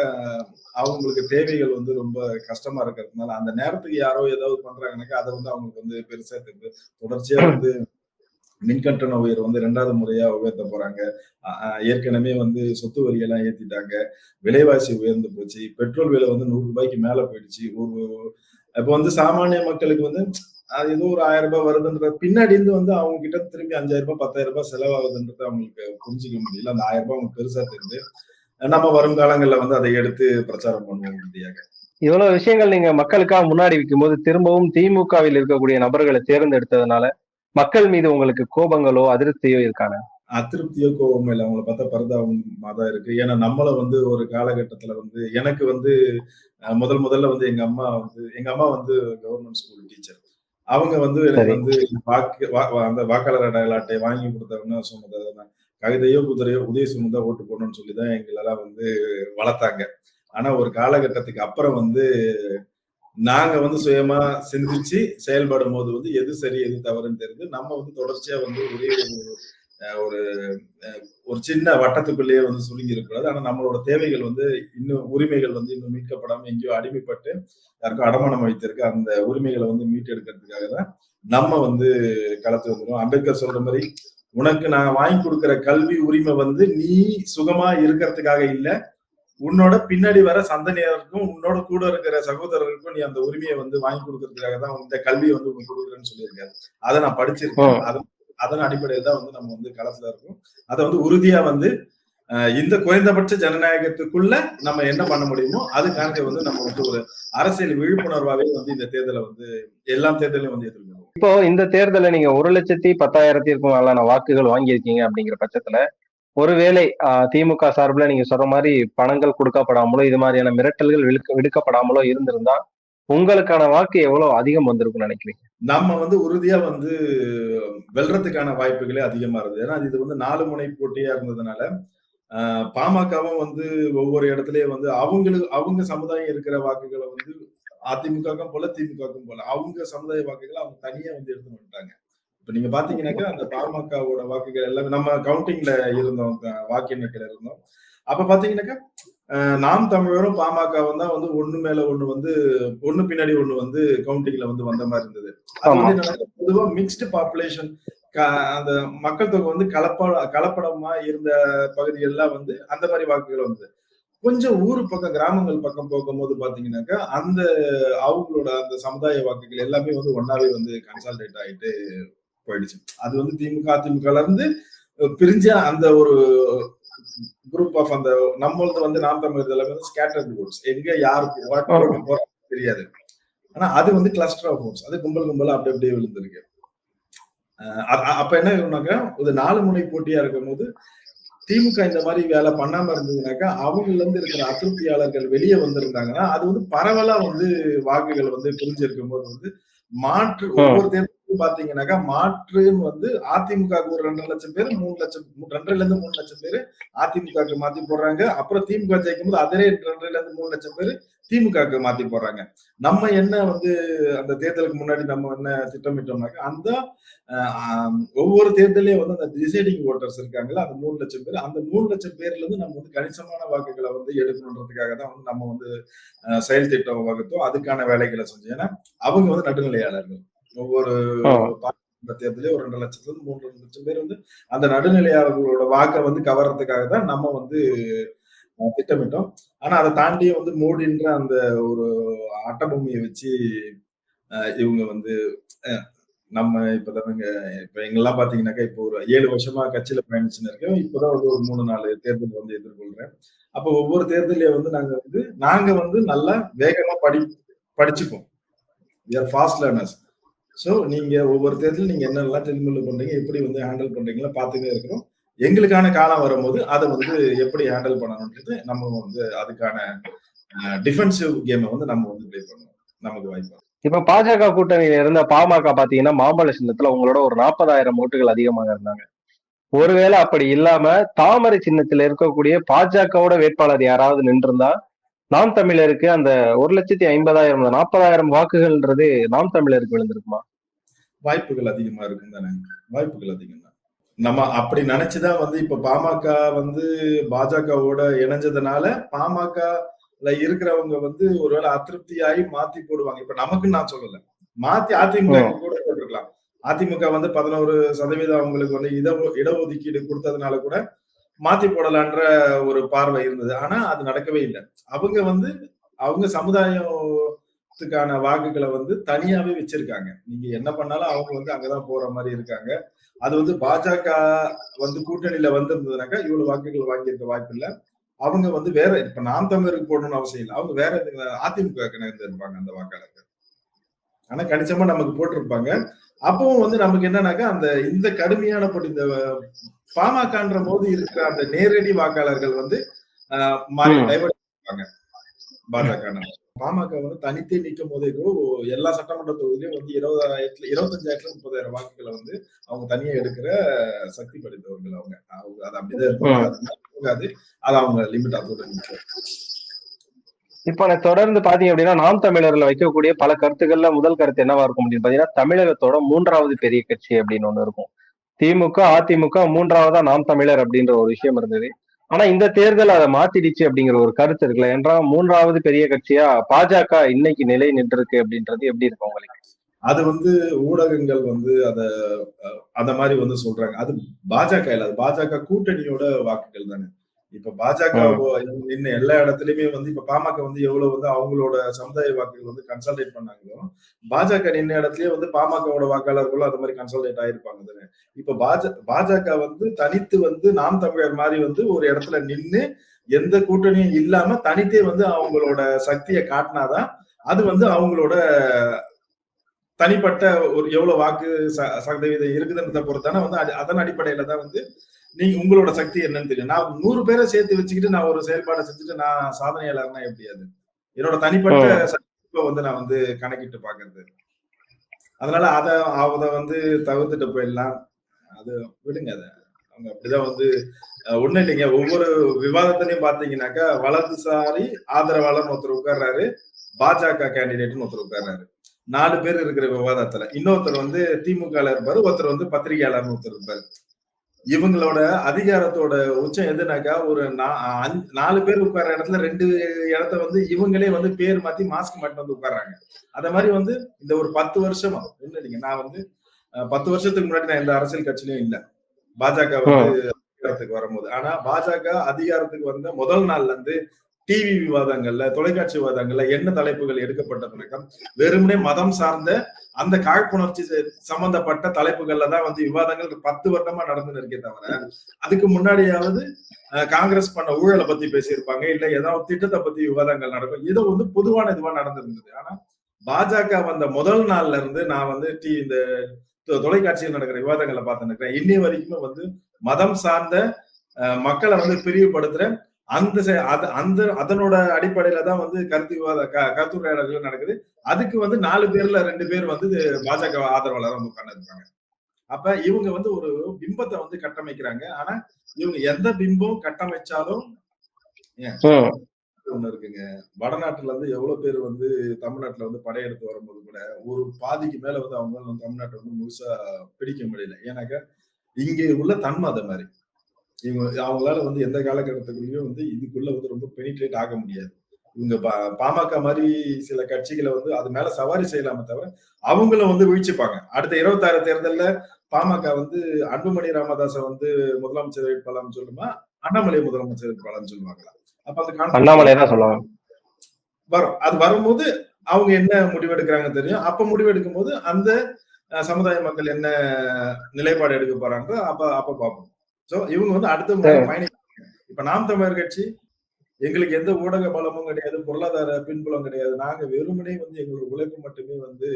அவங்களுக்கு தேவைகள் வந்து ரொம்ப கஷ்டமா இருக்கிறதுனால அந்த நேரத்துக்கு யாரோ ஏதாவது பண்றாங்கன்னாக்கா அதை வந்து அவங்களுக்கு வந்து பெருசா தெரிஞ்சு தொடர்ச்சியா வந்து மின்கட்டண உயர் வந்து ரெண்டாவது முறையா உயர்த்த போறாங்க. ஏற்கனவே வந்து சொத்து வரியெல்லாம் ஏத்திட்டாங்க. விலைவாசி உயர்ந்து போச்சு. பெட்ரோல் விலை வந்து நூறு ரூபாய்க்கு மேல போயிடுச்சு. ஒரு இப்போ வந்து சாமானிய மக்களுக்கு வந்து அது ஏதோ ஒரு ஆயிரம் ரூபாய் வருதுன்ற பின்னாடி இருந்து வந்து அவங்க கிட்ட திரும்பி அஞ்சாயிரம் ரூபாய் பத்தாயிரம் ரூபாய் செலவாகுதுன்றத அவங்களுக்கு புரிஞ்சுக்க முடியல. அந்த ஆயிரம் ரூபாய் அவங்களுக்கு பெருசா தெரியுது நம்ம வருங்காலங்கள்ல வந்து அதை எடுத்து பிரச்சாரம் பண்ணுவோம் உறுதியாக. இவ்வளவு விஷயங்கள் நீங்க மக்களுக்காக முன்னாடி வைக்கும்போது திரும்பவும் திமுகவில் இருக்கக்கூடிய நபர்களை தேர்ந்தெடுத்ததுனால மக்கள் மீது உங்களுக்கு கோபங்களோ அதிருப்தியோ இருக்காங்க அதிருப்தியோ கோபமோ இல்லை. அவங்கள பார்த்தா பரிதாபமா தான் இருக்கு. ஏன்னா நம்மள வந்து ஒரு காலகட்டத்துல வந்து எனக்கு வந்து முதல் முதல்ல வந்து எங்க அம்மா வந்து எங்க அம்மா வந்து கவர்மெண்ட் ஸ்கூல் டீச்சர் அவங்க வந்து எனக்கு. வந்து வாக்கு அந்த வாக்காளர் அடையாள அட்டை வாங்கி கொடுத்தவங்க சொன்னது. கவிதையோ குதிரையோ உதய சுமந்தா ஓட்டு போடணும்னு சொல்லி தான் எங்களெல்லாம் வந்து வளர்த்தாங்க. ஆனா ஒரு காலகட்டத்துக்கு அப்புறம் வந்து நாங்க வந்து சுயமா சிந்திச்சு செயல்படும் போது வந்து எது சரி எது தவறுன்னு தெரிஞ்சு நம்ம வந்து தொடர்ச்சியா வந்து ஒரே ஒரு ஒரு ஒரு சின்ன வட்டத்துக்குள்ளேயே வந்து சுருங்கி இருக்கிறது. ஆனா நம்மளோட தேவைகள் வந்து இன்னும் உரிமைகள் வந்து இன்னும் மீட்கப்படாம எங்கேயோ அடிமைப்பட்டு யாருக்கும் அடமானம் வைத்திருக்கு அந்த உரிமைகளை வந்து மீட்டெடுக்கிறதுக்காக தான் நம்ம வந்து களத்து வந்துடும் அம்பேத்கர் சொல்ற மாதிரி உனக்கு நான் வாங்கி கொடுக்குற கல்வி உரிமை வந்து நீ சுகமா இருக்கிறதுக்காக இல்லை உன்னோட பின்னாடி வர சந்ததியருக்கும் உன்னோட கூட இருக்கிற சகோதரருக்கும் நீ அந்த உரிமையை வந்து வாங்கி கொடுக்கறதுக்காக தான் இந்த கல்வியை வந்து உனக்கு கொடுக்குறேன்னு சொல்லியிருக்காரு. அதை நான் படிச்சிருக்கேன். ம். அதன் அதன் அடிப்படையில் தான் வந்து நம்ம வந்து களத்துல இருக்கோம். அதை வந்து உறுதியா வந்து இந்த குறைந்தபட்ச ஜனநாயகத்துக்குள்ள நம்ம என்ன பண்ண முடியுமோ அதுக்காக வந்து நம்ம வந்து ஒரு அரசியல் விழிப்புணர்வாவே வந்து இந்த தேர்தலை வந்து எல்லா தேர்தலையும் வந்து எதிர்க்கணும் இப்போ இந்த தேர்தலில் நீங்க ஒரு லட்சத்தி பத்தாயிரத்திற்கும் மேலான வாக்குகள் வாங்கியிருக்கீங்க அப்படிங்கிற பட்சத்துல ஒருவேளை திமுக சார்பில் நீங்க சொல்ற மாதிரி பணங்கள் கொடுக்கப்படாமலோ இது மாதிரியான மிரட்டல்கள் விழுக்க விடுக்கப்படாமலோ இருந்திருந்தா உங்களுக்கான வாக்கு எவ்வளவு அதிகம் வந்திருக்கும்னு நினைக்கிறீங்க? நம்ம வந்து உறுதியா வந்து வெல்றதுக்கான வாய்ப்புகளே அதிகமா இருந்தது. ஏன்னா இது வந்து நாலு முனை போட்டியா இருந்ததுனால பாமகவும் வந்து ஒவ்வொரு இடத்துலயும் வந்து அவங்களுக்கு அவங்க சமுதாயம் இருக்கிற வாக்குகளை வந்து அதிமுகவுக்கும் போல திமுகவுக்கும் போல அவங்க சமுதாய வாக்குகளை அவங்க தனியா வந்து எடுத்து வந்துட்டாங்க. இப்ப நீங்க பாத்தீங்கன்னாக்கா அந்த பாமகவோட வாக்குகள் எல்லாமே நம்ம கவுண்டிங்ல இருந்தோம் வாக்கு எண்ணிக்கையில இருந்தோம். அப்ப பாத்தீங்கன்னாக்கா நாம் தமிழரும் பாமகவும் தான் வந்து ஒண்ணு மேல ஒண்ணு வந்து ஒண்ணு பின்னாடி ஒண்ணு வந்து கவுண்டிங்ல வந்து வந்த மாதிரி இருந்தது. அது. வந்து என்னன்னா பொதுவா மிக்ஸ்டு பாப்புலேஷன் அந்த மக்கள் தொகை வந்து கலப்பட கலப்படமா இருந்த பகுதிகள்லாம் வந்து அந்த மாதிரி வாக்குகள் வந்தது. கொஞ்சம் ஊர் பக்கம் கிராமங்கள் பக்கம் போகும்போது பாத்தீங்கன்னாக்கா அந்த அவங்களோட அந்த சமுதாய வாக்குகள் எல்லாமே வந்து ஒன்னாவே வந்து கன்சால்டேட் ஆயிட்டு போயிடுச்சு. அது வந்து திமுக அதிமுகல இருந்து பிரிஞ்ச அந்த ஒரு குரூப் ஆஃப் அந்த நம்மளது வந்து நாம் எல்லாமே வந்து ஸ்கேட்டர்ட் ஓட்ஸ் எங்க யாருக்கு தெரியாது. ஆனா அது வந்து கிளஸ்டர் ஆஃப் ஓட்ஸ் அது கும்பல் கும்பலா அப்படி அப்படியே விழுந்திருக்கு. அப்ப என்ன இருக்குனாக்கா ஒரு நாலு முனை போட்டியா இருக்கும் போது திமுக இந்த மாதிரி வேலை பண்ணாம இருந்ததுனாக்கா அவங்கல இருந்து இருக்கிற அதிருப்தியாளர்கள் வெளியே வந்திருந்தாங்கன்னா அது வந்து பரவலா வந்து வாக்குகள் வந்து பிரிஞ்சிருக்கும் போது வந்து மாற்று ஒவ்வொரு பாத்தீங்கன்னாக்கா மாற்றுன்னு வந்து அதிமுக ஒரு ரெண்டரை லட்சம் பேர் மூணு லட்சம் ரெண்டரைல இருந்து மூணு லட்சம் பேர் அதிமுகக்கு மாத்தி போடுறாங்க. அப்புறம் திமுக ஜெயிக்கும் போது அதே ரெண்டரைல இருந்து மூணு லட்சம் பேர் திமுகக்கு மாத்தி போடுறாங்க. நம்ம என்ன வந்து அந்த தேர்தலுக்கு முன்னாடி நம்ம என்ன திட்டமிட்டோம்னாக்கா அந்த ஒவ்வொரு தேர்தலையும் வந்து அந்த டிசைடிங் ஓட்டர்ஸ் இருக்காங்களா அந்த மூணு லட்சம் பேர் அந்த மூணு லட்சம் பேர்ல இருந்து நம்ம வந்து கணிசமான வாக்குகளை வந்து எடுக்கணுன்றதுக்காக தான் வந்து நம்ம வந்து செயல் திட்டம் வகுத்தோம். அதுக்கான வேலைகளை செஞ்சோம். ஏன்னா அவங்க வந்து நடுநிலையாளர்கள். ஒவ்வொரு ஆ. இந்த தேர்தலே ஒரு ரெண்டு லட்சத்துல இருந்து மூன்று லட்சம் பேர் வந்து அந்த நடுநிலையாளர்களோட வாக்கை வந்து கவர்றதுக்காக தான் நம்ம வந்து திட்டமிட்டோம். ஆனா அதை தாண்டி வந்து மோடின்ற அந்த ஒரு அட்டபூமியை வச்சு இவங்க வந்து நம்ம இப்பதானுங்க இப்ப எங்கெல்லாம் பாத்தீங்கன்னாக்கா இப்போ ஒரு ஏழு வருஷமா கட்சியில பயணிச்சுன்னு இருக்கேன் இப்பதான் வந்து ஒரு மூணு நாலு தேர்தல் வந்து எதிர்கொள்றேன். அப்ப ஒவ்வொரு தேர்தலையும் வந்து நாங்க வந்து நாங்க வந்து நல்லா வேகமா படி படிச்சுப்போம். ஃபாஸ்ட் லேர்னர்ஸ் ஸோ நீங்க ஒவ்வொரு தேர்தலும் நீங்க என்னெல்லாம் டெல்முள்ள பண்றீங்க எப்படி வந்து ஹேண்டில் பண்றீங்களா பார்த்துட்டே இருக்கிறோம் எங்களுக்கான காலம் வரும்போது அதை வந்து எப்படி ஹேண்டில் பண்ணணுன்றது நம்ம வந்து அதுக்கான டிஃபென்சிவ் கேமை வந்து நம்ம வந்து ப்ளே பண்ணுவோம் நமக்கு வாய்ப்பு. இப்ப பாஜக கூட்டணியில இருந்த பாமக பாத்தீங்கன்னா மாம்பழ சின்னத்துல உங்களோட ஒரு நாற்பதாயிரம் ஓட்டுகள் அதிகமாக இருந்தாங்க. ஒருவேளை அப்படி இல்லாம தாமரை சின்னத்துல இருக்கக்கூடிய பாஜகவோட வேட்பாளர் யாராவது நின்றிருந்தா நாம் தமிழருக்கு அந்த ஒரு லட்சத்தி ஐம்பதாயிரம் நாற்பதாயிரம் வாக்குகள்ன்றது நாம் தமிழருக்கு விழுந்திருக்குமா? வாய்ப்புகள் அதிகமா இருக்கும் தானே? வாய்ப்புகள் அதிகம் தான். நம்ம அப்படி நினைச்சுதான் வந்து இப்ப பாமக வந்து பாஜகவோட இணைஞ்சதுனால பாமகல இருக்கிறவங்க வந்து ஒருவேளை அதிருப்தியாகி மாத்தி போடுவாங்க. இப்ப நமக்கு நான் சொல்லல. மாத்தி அதிமுக கூட போட்டிருக்கலாம். அதிமுக வந்து பதினோரு சதவீதம் அவங்களுக்கு வந்து இட இடஒதுக்கீடு கொடுத்ததுனால கூட மாத்தி போடலான்ற ஒரு பார்வை இருந்தது. ஆனா அது நடக்கவே இல்லை. அவங்க வந்து அவங்க சமுதாயத்துக்கான வாக்குகளை வந்து தனியாவே வச்சிருக்காங்க. நீங்க என்ன பண்ணாலும் அவங்க வந்து அங்கதான் போற மாதிரி இருக்காங்க. அது வந்து பாஜக வந்து கூட்டணியில வந்திருந்ததுனாக்கா இவ்வளவு வாக்குகள் வாங்கியிருக்க வாய்ப்பு இல்ல அவங்க வந்து வேற இப்ப நாம் தமிழருக்கு போடணும்னு அவசியம் இல்லை. அவங்க வேற அதிமுக இருந்திருப்பாங்க அந்த வாக்காளர்கள். ஆனா கணிசமா நமக்கு போட்டிருப்பாங்க. அப்பவும் வந்து நமக்கு என்னன்னாக்கா அந்த இந்த கடுமையான போட்டி இந்த பாமகன்ற போது இருக்கிற அந்த நேரடி வாக்காளர்கள் வந்து மாறி. டைவர்ட் பாஜக பாமக வந்து தனித்தே நிற்கும் போதே கூட எல்லா சட்டமன்ற தொகுதியிலும் வந்து இருபதாயிரத்துல இருபத்தஞ்சாயிரத்துல முப்பதாயிரம் வாக்குகளை வந்து அவங்க தனியா எடுக்கிற சக்தி படைத்தவர்கள் அவங்க. அவங்க அது அப்படிதான் போகாது. அது அவங்க லிமிட் அதோட நிற்கும் இப்ப நான் தொடர்ந்து பாத்தீங்க அப்படின்னா நாம் தமிழர்ல வைக்கக்கூடிய பல கருத்துக்கள்ல முதல் கருத்து என்னவா இருக்கும் அப்படின்னு பாத்தீங்கன்னா தமிழகத்தோட மூன்றாவது பெரிய கட்சி அப்படின்னு ஒண்ணு இருக்கும். திமுக அதிமுக மூன்றாவதா நாம் தமிழர் அப்படின்ற ஒரு விஷயம் இருந்தது. ஆனா இந்த தேர்தல் அதை மாத்திடுச்சு அப்படிங்கிற ஒரு கருத்து இருக்குல்ல? என்றால் மூன்றாவது பெரிய கட்சியா பாஜக இன்னைக்கு நிலை நின்றுருக்கு அப்படின்றது எப்படி இருக்கும் உங்களுக்கு? அது வந்து ஊடகங்கள் வந்து அத அந்த மாதிரி வந்து சொல்றாங்க. அது பாஜக இல்ல. அது பாஜக கூட்டணியோட வாக்குகள் தானே. இப்ப பாஜக இன்னும் எல்லா இடத்துலயுமே வந்து இப்ப பாமக வந்து எவ்வளவு வந்து அவங்களோட சமுதாய வாக்குகள் வந்து கன்சல்டேட் பண்ணாங்களோ பாஜக நின்ன இடத்துலயே வந்து பாமகவோட வாக்காளர்களும் அந்த மாதிரி கன்சல்டேட் ஆயிருப்பாங்க தானே. இப்ப பாஜ பாஜக வந்து தனித்து வந்து நாம் தமிழர் மாதிரி வந்து ஒரு இடத்துல நின்னு எந்த கூட்டணியும் இல்லாம தனித்தே வந்து அவங்களோட சக்தியை காட்டினாதான் அது வந்து அவங்களோட தனிப்பட்ட ஒரு எவ்வளவு வாக்கு ச- சதவீதம் இருக்குதுன்றத பொறுத்தான வந்து அது- அதன் அடிப்படையில தான் வந்து நீங்க உங்களோட சக்தி என்னன்னு தெரியும். நான் நூறு பேரை சேர்த்து வச்சுக்கிட்டு நான் ஒரு செயல்பாடை செஞ்சுட்டு நான் சாதனையாளர்னா எப்படி அது? என்னோட தனிப்பட்ட சக்தியை வந்து நான் வந்து கணக்கிட்டு பாக்குறது அதனால அத அத வந்து தவிர்த்துட்டு போயிடலாம். அது விடுங்க அதை. அவங்க அப்படிதான் வந்து அஹ், ஒண்ணும் இல்லைங்க. ஒவ்வொரு விவாதத்திலையும் பாத்தீங்கன்னாக்கா வலதுசாரி ஆதரவாளர் ஒருத்தர் உட்கார்றாரு. பாஜக கேண்டிடேட்னு ஒருத்தர் உட்கார்றாரு. நாலு பேர் இருக்கிற விவாதத்துல. இன்னொருத்தர் வந்து திமுக இருப்பாரு. ஒருத்தர் வந்து பத்திரிகையாளர்னு ஒருத்தர் இருப்பாரு. இவங்களோட அதிகாரத்தோட உச்சம் எதுனாக்கா ஒரு நாலு பேர் உட்கார்ற இடத்துல ரெண்டு இடத்த வந்து இவங்களே வந்து பேர் மாத்தி மாஸ்க் மட்டும் வந்து உட்கார்றாங்க. அத மாதிரி வந்து இந்த ஒரு பத்து வருஷமா என்ன இல்லைங்க நான் வந்து பத்து வருஷத்துக்கு முன்னாடி நான் எந்த அரசியல் கட்சியிலும் இல்ல. பாஜக வந்து அதிகாரத்துக்கு வரும்போது. ஆனா பாஜக அதிகாரத்துக்கு வந்த முதல் நாள்ல இருந்து டிவி விவாதங்கள்ல தொலைக்காட்சி விவாதங்கள்ல என்ன தலைப்புகள் எடுக்கப்பட்டதுனாக்கா வெறுமனே மதம் சார்ந்த அந்த காழ்ப்புணர்ச்சி சம்பந்தப்பட்ட தலைப்புகள்ல தான் வந்து விவாதங்கள் பத்து வருடமா நடந்துன்னு இருக்கே தவிர அதுக்கு முன்னாடியாவது காங்கிரஸ் பண்ண ஊழலை பத்தி பேசியிருப்பாங்க இல்ல ஏதாவது திட்டத்தை பத்தி விவாதங்கள் நடக்கும். இது வந்து பொதுவான இதுவா நடந்திருந்தது. ஆனா பாஜக வந்த முதல் நாள்ல இருந்து நான் வந்து டி இந்த தொலைக்காட்சியில் நடக்கிற விவாதங்களை பார்த்துன்னு இருக்கிறேன். இன்னி வரைக்குமே வந்து மதம் சார்ந்த மக்களை வந்து பிரிவுபடுத்துற அந்த அந்த அதனோட அடிப்படையில தான் வந்து கருத்து விவாத கருத்துரையாடல்கள் நடக்குது. அதுக்கு வந்து நாலு பேர்ல ரெண்டு பேர் வந்து பாஜக ஆதரவாளர் வந்து உட்கார்ந்துருக்காங்க அப்ப இவங்க வந்து ஒரு பிம்பத்தை வந்து கட்டமைக்கிறாங்க. ஆனா இவங்க எந்த பிம்பம் கட்டமைச்சாலும் ஒண்ணு இருக்குங்க. வடநாட்டுல இருந்து எவ்வளவு பேர் வந்து தமிழ்நாட்டுல வந்து படையெடுத்து வரும்போது கூட ஒரு பாதிக்கு மேல வந்து அவங்க தமிழ்நாட்டை வந்து முழுசா பிடிக்க முடியல. ஏன்னாக்கா இங்க உள்ள தன்மை அது மாதிரி. இவங்க அவங்களால வந்து எந்த காலகட்டத்துக்குள்ளயும் வந்து இதுக்குள்ள வந்து ரொம்ப பெனிட்ரேட் ஆக முடியாது. இவங்க பா- பாமக மாதிரி சில கட்சிகளை வந்து அது மேல சவாரி செய்யலாமே தவிர அவங்களும் வந்து வீழ்ச்சிப்பாங்க. அடுத்த இருபத்தாறு தேர்தல்ல பாமக வந்து அன்புமணி ராமதாஸை வந்து முதலமைச்சர் வேட்பாளர்னு சொல்லுமா? அண்ணாமலை முதலமைச்சர் வேட்பாளர்னு சொல்லுவாங்களா? அப்ப அந்த அண்ணாமலை தான் சொல்லுவாங்க. வரும். அது வரும்போது அவங்க என்ன முடிவெடுக்கிறாங்க தெரியும். அப்ப முடிவெடுக்கும் போது அந்த சமுதாய மக்கள் என்ன நிலைப்பாடு எடுக்க போறாங்க அப்ப அப்ப பார்ப்போம். சோ இவங்க வந்து அடுத்த முறை. பயணிக்கிறாங்க. இப்ப நாம் தமிழர் கட்சி எங்களுக்கு எந்த ஊடக பலமும் கிடையாது பொருளாதார பின்புலம் கிடையாது. நாங்க வெறுமனே வந்து எங்களோட உழைப்பு மட்டுமே வந்து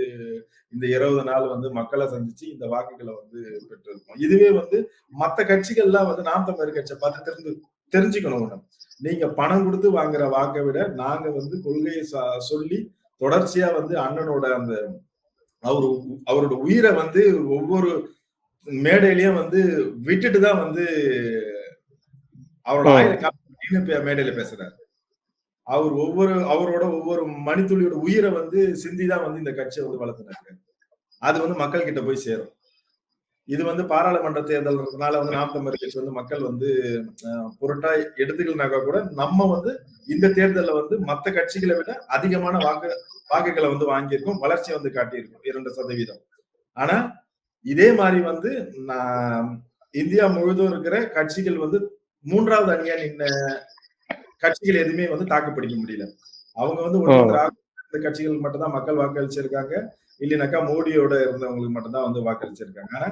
இந்த இருபது நாள் வந்து மக்களை சந்திச்சு இந்த வாக்குகளை வந்து பெற்றிருக்கோம். இதுவே வந்து மத்த கட்சிகள்லாம் வந்து நாம் தமிழர் கட்சியை பார்த்து தெரிந்து தெரிஞ்சுக்கணும் ஒண்ணு. நீங்க பணம் கொடுத்து வாங்குற வாக்கை விட நாங்க வந்து கொள்கையை சொல்லி தொடர்ச்சியா வந்து அண்ணனோட அந்த அவரு அவரோட உயிரை வந்து ஒவ்வொரு மேடையிலயும் வந்து விட்டுட்டு தான் வந்து அவரோட மேடையில பேசுறாரு. அவர் ஒவ்வொரு அவரோட ஒவ்வொரு மணித்துளியோட உயிரை வந்து சிந்தி தான் வந்து இந்த கட்சியை வந்து வளர்த்துனாரு. அது வந்து மக்கள் கிட்ட போய் சேரும். இது வந்து பாராளுமன்ற தேர்தல்னால வந்து நாம் தமிழர் கட்சி வந்து மக்கள் வந்து பொருட்டா எடுத்துக்கலனாக்கா கூட நம்ம வந்து இந்த தேர்தல்ல வந்து மத்த கட்சிகளை விட அதிகமான வாக்கு வாக்குகளை வந்து வாங்கியிருக்கோம் வளர்ச்சி வந்து காட்டியிருக்கோம் இரண்டு சதவீதம். ஆனா இதே மாதிரி வந்து நான் இந்தியா முழுதும் இருக்கிற கட்சிகள் வந்து மூன்றாவது அணியா நின்ன கட்சிகள் எதுவுமே வந்து தாக்குப்பிடிக்க முடியல. அவங்க வந்து இந்த கட்சிகள் மட்டும் தான் மக்கள் வாக்களிச்சிருக்காங்க. இல்லைனாக்கா மோடியோட இருந்தவங்களுக்கு மட்டும் தான் வந்து வாக்களிச்சிருக்காங்க. ஆனா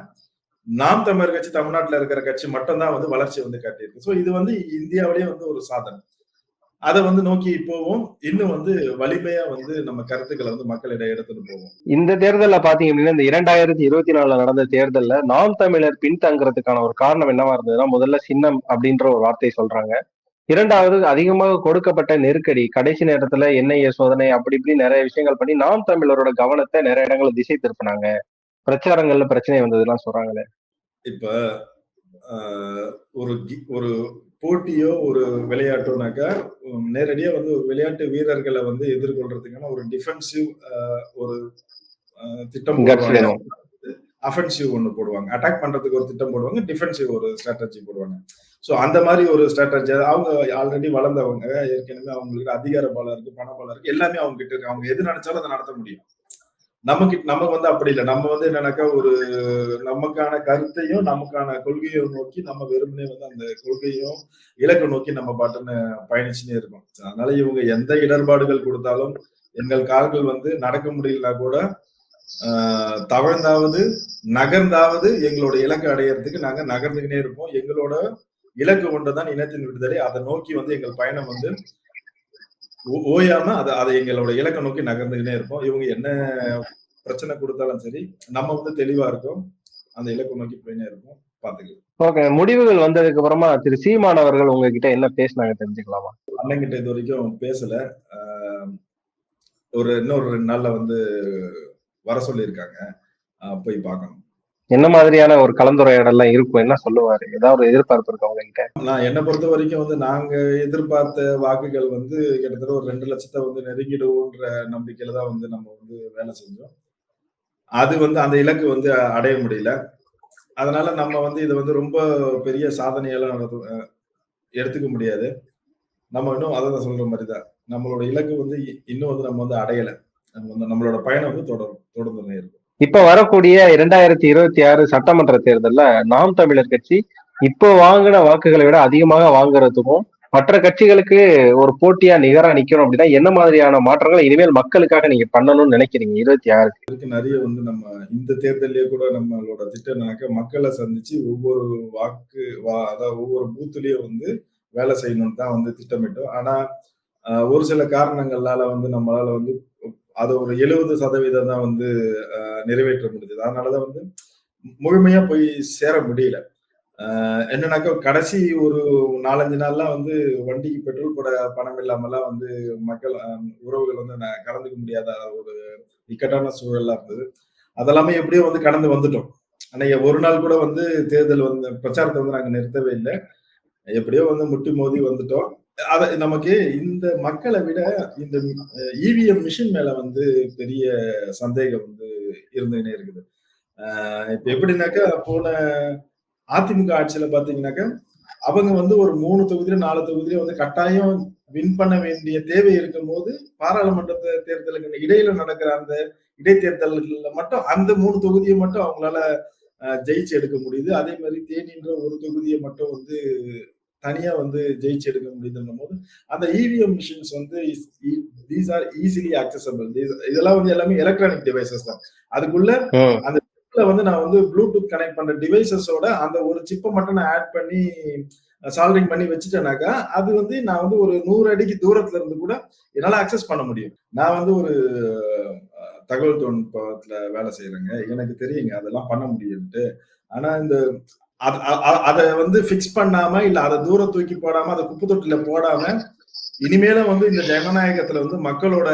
நாம் தமிழர் கட்சி தமிழ்நாட்டுல இருக்கிற கட்சி மட்டும் தான் வந்து வளர்ச்சி வந்து காட்டியிருக்கு. சோ இது வந்து இந்தியாவிலேயே வந்து ஒரு சாதனை. அதை வந்து நோக்கி போவோம். இன்னும் வந்து வலிமையா வந்து நம்ம கருத்துக்களை வந்து மக்களிடையே எடுத்துட்டு போவோம். இந்த தேர்தல்ல பாத்தீங்க அப்படின்னா இந்த இரண்டாயிரத்தி இருபத்தி நாலுல நடந்த தேர்தல்ல நாம் தமிழர் பின்தங்குறதுக்கான ஒரு காரணம் என்னவா இருந்ததுன்னா முதல்ல சின்னம் அப்படின்ற ஒரு வார்த்தையை சொல்றாங்க. இரண்டாவது அதிகமாக கொடுக்கப்பட்ட நெருக்கடி கடைசி நேரத்துல என்ஐஏ சோதனை அப்படி இப்படி நிறைய விஷயங்கள் பண்ணி நாம் தமிழரோட கவனத்தை நிறைய இடங்களை திசை திருப்பினாங்க. பிரச்சாரங்கள்ல பிரச்சனை வந்ததுலாம் சொல்றாங்களே. இப்ப ஒரு ஒரு போட்டியோ ஒரு விளையாட்டோனாக்கா உம், நேரடியா வந்து ஒரு விளையாட்டு வீரர்களை வந்து எதிர்கொள்றதுக்கான ஒரு டிஃபென்சிவ் ஒரு திட்டம் அஃபென்சிவ் ஒன்று போடுவாங்க. அட்டாக் பண்றதுக்கு ஒரு திட்டம் போடுவாங்க. டிஃபென்சிவ் ஒரு ஸ்ட்ராட்டஜி போடுவாங்க. ஸோ அந்த மாதிரி ஒரு ஸ்ட்ராட்டஜி அவங்க ஆல்ரெடி வளர்ந்தவங்க ஏற்கனவே அவங்களுக்கு அதிகார பலம் இருக்கு பண பலம் இருக்கு எல்லாமே அவங்க கிட்ட இருக்கு. அவங்க எது நினைச்சாலும் அதை நடத்த முடியும். நமக்கு நமக்கு வந்து அப்படி இல்லை. நம்ம வந்து என்னன்னாக்கா ஒரு நமக்கான கருத்தையும் நமக்கான கொள்கையும் நோக்கி நம்ம வெறுமனே வந்து அந்த கொள்கையும் இலக்கை நோக்கி நம்ம பாட்டுன்னு பயணிச்சுனே இருக்கோம் அதனால இவங்க எந்த இடர்பாடுகள் கொடுத்தாலும் எங்கள் கால்கள் வந்து நடக்க முடியலனா கூட ஆஹ், தவழ்ந்தாவது நகர்ந்தாவது எங்களோட இலக்கு அடையறதுக்கு நாங்க நகர்ந்துக்கினே இருப்போம். எங்களோட இலக்கு ஒன்றுதான் இனத்தின் விடுதலை. அதை நோக்கி வந்து எங்கள் பயணம் வந்து ஓயாம அதை அதை எங்களோட இலக்கை நோக்கி நகர்ந்துக்கினே இருப்போம். இவங்க என்ன பிரச்சனை கொடுத்தாலும் சரி நம்ம வந்து தெளிவா இருக்கோம். அந்த இலக்கை நோக்கி போயினே இருப்போம். பாத்துக்கலாம் ஓகே முடிவுகள் வந்ததுக்கு அப்புறமா திரு சீமான் அவர்கள் உங்ககிட்ட என்ன பேசினாங்க தெரிஞ்சுக்கலாமா? அண்ணன்கிட்ட இது வரைக்கும் பேசல. ஒரு இன்னொரு ரெண்டு நாள்ல வந்து வர சொல்லியிருக்காங்க. போய் பார்க்கணும். என்ன மாதிரியான ஒரு கலந்துரையாடல்லாம் இருக்கும்? என்ன சொல்லுவாரு? ஏதாவது ஒரு எதிர்பார்ப்பு இருக்கு உங்ககிட்ட? நான் என்னை பொறுத்த வரைக்கும் வந்து நாங்க எதிர்பார்த்த வாக்குகள் வந்து கிட்டத்தட்ட ஒரு ரெண்டு லட்சத்தை வந்து நெருங்கிடுவோன்ற நம்பிக்கையில தான் வந்து நம்ம வந்து வேலை செஞ்சோம். அது வந்து அந்த இலக்கு வந்து அடைய முடியல. அதனால நம்ம வந்து இதை வந்து ரொம்ப பெரிய சாதனையெல்லாம் எடுத்துக்க முடியாது. நம்ம இன்னும் அதை தான் சொல்ற மாதிரி தான். நம்மளோட இலக்கு வந்து இ- இன்னும் வந்து நம்ம வந்து அடையலை. நம்ம வந்து நம்மளோட பயணம் வந்து தொடரும் தொடர்ந்து இருக்கும். இப்ப வரக்கூடிய இரண்டாயிரத்தி இருபத்தி ஆறு சட்டமன்ற தேர்தல்ல நாம் தமிழர் கட்சி இப்போ வாங்கின வாக்குகளை விட அதிகமாக வாங்குறதுக்கும் மற்ற கட்சிகளுக்கு ஒரு போட்டியா நிகரா நிக்கணும் அப்படின்னா என்ன மாதிரியான மாற்றங்களை இனிமேல் மக்களுக்காக நீங்க பண்ணணும்னு நினைக்கிறீங்க இருபத்தி ஆறு நிறைய வந்து நம்ம இந்த தேர்தலே கூட நம்மளோட திட்டம்னாக்க மக்களை சந்திச்சு ஒவ்வொரு வாக்கு வா- அதாவது ஒவ்வொரு பூத்துலயும் வந்து வேலை செய்யணும்னு தான் வந்து திட்டமிட்டோம். ஆனா ஒரு சில காரணங்களால வந்து நம்மளால வந்து அது ஒரு எழுபது சதவீதம் தான் வந்து நிறைவேற்ற முடிஞ்சது. அதனாலதான் வந்து முழுமையா போய் சேர முடியல. என்னன்னாக்கா கடைசி ஒரு நாலஞ்சு நாள்லாம் வந்து வண்டிக்கு பெட்ரோல் போட பணம் இல்லாமலாம் வந்து மக்கள் உறவுகள் வந்து கலந்துக்க முடியாத ஒரு இக்கட்டான சூழல்லாம் இருந்தது. அதெல்லாமே எப்படியோ வந்து கடந்து வந்துட்டோம். அன்னைக்கு ஒரு நாள் கூட வந்து தேர்தல் வந்து பிரச்சாரத்தை வந்து நாங்கள் நிறுத்தவே இல்லை. எப்படியோ வந்து முட்டி மோதி வந்துட்டோம். அத நமக்கு இந்த மக்களை விட இந்த இவிஎம் மிஷின் மேல வந்து பெரிய சந்தேகம் வந்து இருந்துகிட்டே இருக்குது. இப்ப எப்படின்னாக்கா போன அதிமுக ஆட்சியில பாத்தீங்கன்னாக்கா அவங்க வந்து ஒரு மூணு தொகுதியில நாலு தொகுதியில வந்து கட்டாயம் வின் பண்ண வேண்டிய தேவை இருக்கும் போது பாராளுமன்ற தேர்தலுக்கு இடையில நடக்கிற அந்த இடைத்தேர்தல்கள்ல மட்டும் அந்த மூணு தொகுதியை மட்டும் அவங்களால ஜெயிச்சு எடுக்க முடியுது. அதே மாதிரி தேனின்ற ஒரு தொகுதியை மட்டும் வந்து தனியா வந்து ஜெயிச்சு எடுக்க முடியுதுன்னும் போது அந்த இவிஎம் மிஷின்ஸ் வந்து தீஸ் ஆர் ஈஸிலி அக்சசபிள் இதெல்லாம் வந்து எல்லாமே எலக்ட்ரானிக் டிவைசஸ் தான். அதுக்குள்ள ம், சிப்ல வந்து நான் வந்து ப்ளூடூத் கனெக்ட் பண்ற டிவைசஸோட அந்த ஒரு சிப்பை மட்டும் நான் ஆட் பண்ணி சால்டரிங் பண்ணி வச்சுட்டேனாக்கா அது வந்து நான் வந்து ஒரு நூறு அடிக்கு தூரத்துல இருந்து கூட என்னால அக்சஸ் பண்ண முடியும். நான் வந்து ஒரு தகவல் தொழில்நுட்பத்துல வேலை செய்யறேங்க எனக்கு தெரியுங்க அதெல்லாம் பண்ண முடியும்ட்டு ஆனா இந்த அத- வந்து ஃபிக்ஸ் பண்ணாம இல்ல அதை தூரம் தூக்கி போடாம அதை குப்பை தொட்டில போடாம இனிமேலும் வந்து இந்த ஜனநாயகத்துல வந்து மக்களோட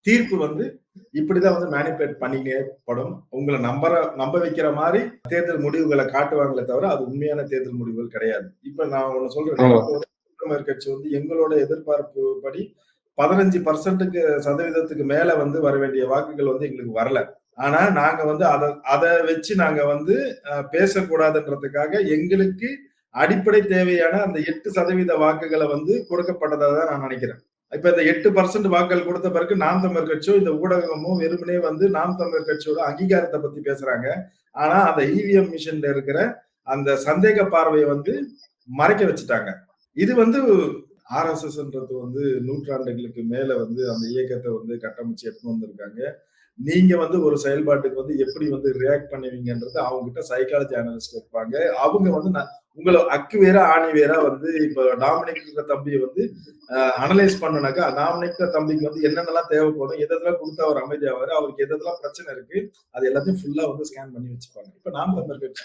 தீர்ப்பு வந்து இப்படிதான் வந்து மேனிபுலேட் பண்ணினே படும். உங்களை நம்பற நம்ப வைக்கிற மாதிரி தேர்தல் முடிவுகளை காட்டுவாங்களே தவிர அது உண்மையான தேர்தல் முடிவுகள் கிடையாது. இப்ப நான் ஒண்ணு சொல்றேன். கட்சி வந்து எங்களோட எதிர்பார்ப்பு படி பதினஞ்சு பர்சன்ட்டுக்கு சதவீதத்துக்கு மேல வந்து வர வேண்டிய வாக்குகள் வந்து எங்களுக்கு வரல. ஆனா நாங்க வந்து அதை அதை வச்சு நாங்க வந்து பேசக்கூடாதுன்றதுக்காக எங்களுக்கு அடிப்படை தேவையான அந்த எட்டு சதவீத வாக்குகளை வந்து கொடுக்கப்பட்டதாக தான் நான் நினைக்கிறேன். இப்ப இந்த எட்டு பர்சன்ட் வாக்குகள் கொடுத்த பிறகு நாம் தமிழர் கட்சியோ இந்த ஊடகமும் வெறுமனே வந்து நாம் தமிழர் கட்சியோட அங்கீகாரத்தை பத்தி பேசுறாங்க. ஆனா அந்த இவிஎம் மிஷின்ல இருக்கிற அந்த சந்தேக பார்வையை வந்து மறைக்க வச்சுட்டாங்க. இது வந்து ஆர்எஸ்எஸ்ன்றது வந்து நூற்றாண்டுகளுக்கு மேல வந்து அந்த இயக்கத்தை வந்து கட்டமைச்சு எடுத்து வந்திருக்காங்க. நீங்க வந்து ஒரு செயல்பாட்டுக்கு வந்து எப்படி வந்து ரியாக்ட் பண்ணுவீங்கன்றது அவங்க கிட்ட சைக்காலஜி அனலிஸ்ட் இருப்பாங்க அவங்க வந்து உங்களை அக்கு வேற ஆணி வேற வந்து இப்ப டாமினிக் தம்பியை வந்து அனலைஸ் பண்ணனாக்கா டாமினிக் தம்பிக்கு வந்து என்னென்னலாம் தேவைப்படும் எதெல்லாம் கொடுத்தா அவர் அமைதியாவாரு அவருக்கு எதெல்லாம் பிரச்சனை இருக்கு அது எல்லாத்தையும் ஃபுல்லா வந்து ஸ்கேன் பண்ணி வச்சுப்பாங்க. இப்ப நாம் தமிழர் கட்சி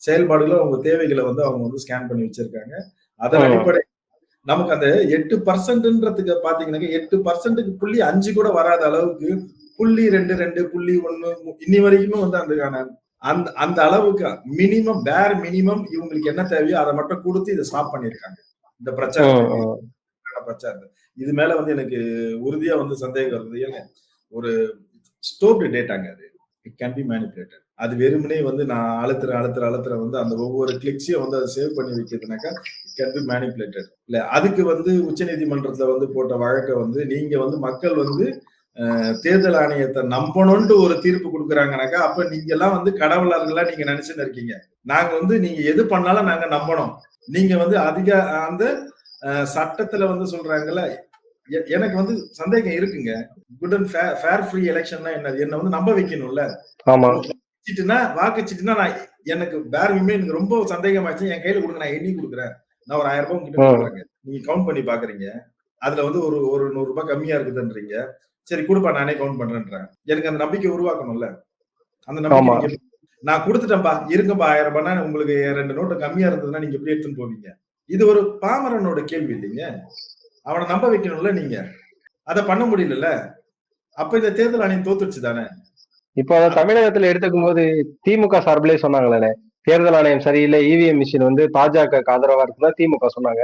செயல்பாடுகளை அவங்க தேவைகளை வந்து அவங்க வந்து ஸ்கேன் பண்ணி வச்சிருக்காங்க. அதன். அடிப்படை நமக்கு அந்த எட்டு பர்சன்ட்ன்றதுக்கு பாத்தீங்கன்னாக்க எட்டு பர்சன்ட்டுக்கு புள்ளி அஞ்சு கூட வராத அளவுக்கு புள்ளி ரெண்டு ரெண்டு புள்ளி ஒண்ணு இன்னி வரைக்குமே வந்து அதுக்கான அந்த அந்த அளவுக்கு மினிமம் பேர் மினிமம் இவங்களுக்கு என்ன தேவையோ அதை மட்டும் கொடுத்து இதை ஸ்டாப் பண்ணிருக்காங்க இந்த ம், பிரச்சாரத்தை. இது மேல வந்து எனக்கு உறுதியா வந்து சந்தேகம் வருது. ஏங்க ஒரு ஸ்டோப்டு டேட்டாங்க அது. இட் கேன் பி மேனிபுலேட்டட் அது வெறுமனே வந்து நான் அழுத்துற அழுத்துற அழுத்துற வந்து அந்த ஒவ்வொரு கிளிக்ஸையும் வந்து அதை சேவ் பண்ணி வைக்கிறதுனாக்கா இட் கேன் பி மேனிபுலேட்டட் இல்ல அதுக்கு வந்து உச்சநீதிமன்றத்துல வந்து போட்ட வழக்கை வந்து நீங்க வந்து மக்கள் வந்து தேர்தல் ஆணையத்தை நம்பணும்னு ஒரு தீர்ப்பு கொடுக்குறாங்கனாக்கா அப்ப நீங்க எல்லாம் வந்து கடவுளர்களா நீங்க நினைச்சுன்னு இருக்கீங்க. நாங்க வந்து நீங்க எது பண்ணாலும் நாங்க நம்பணும். நீங்க வந்து அதிக அந்த சட்டத்துல வந்து சொல்றாங்கல்ல எனக்கு வந்து சந்தேகம் இருக்குங்க. குட் அண்ட் ஃபேர் ஃப்ரீ எலெக்ஷன்னா என்ன? என்ன வந்து நம்ப வைக்கணும்ல. ஆமா. வாக்குச்சீட்டுனா நான் எனக்கு பேரவுமே எனக்கு ரொம்ப சந்தேகமாச்சு. என் கையில கொடுங்க நான் எண்ணி கொடுக்குறேன். நான் ஒரு ஆயிரம் ரூபாய் உங்ககிட்ட. கொடுக்குறேங்க. நீங்க கவுண்ட் பண்ணி பாக்குறீங்க. அதுல வந்து ஒரு ஒரு நூறு ரூபாய் கம்மியா இருக்குதுன்றீங்க. சரி கொடுப்பா நானே கவுண்ட் பண்றேன்றேன். எனக்கு அந்த நம்பிக்கை உருவாக்கணும்ல. அந்த நம்பிக்கை நான் கொடுத்துட்டேன்பா இருங்கப்பா ஆயிரம் ரூபாய்னா உங்களுக்கு ரெண்டு நோட்டு கம்மியா இருந்ததுன்னா நீங்க எப்படி எடுத்துன்னு போவீங்க. இது ஒரு பாமரனோட கேள்வி இல்லைங்க. அவனை நம்ப வைக்கணும்ல நீங்க. அதை பண்ண முடியலல்ல. அப்ப இந்த தேர்தல் ஆணையம் தோத்துருச்சு தானே? இப்போ அதை தமிழகத்துல எடுத்துக்கும் போது திமுக சார்பிலே சொன்னாங்களே தேர்தல் ஆணையம் சரியில்லை இவிஎம் மிஷின் வந்து பாஜக ஆதரவா இருக்குதா திமுக சொன்னாங்க.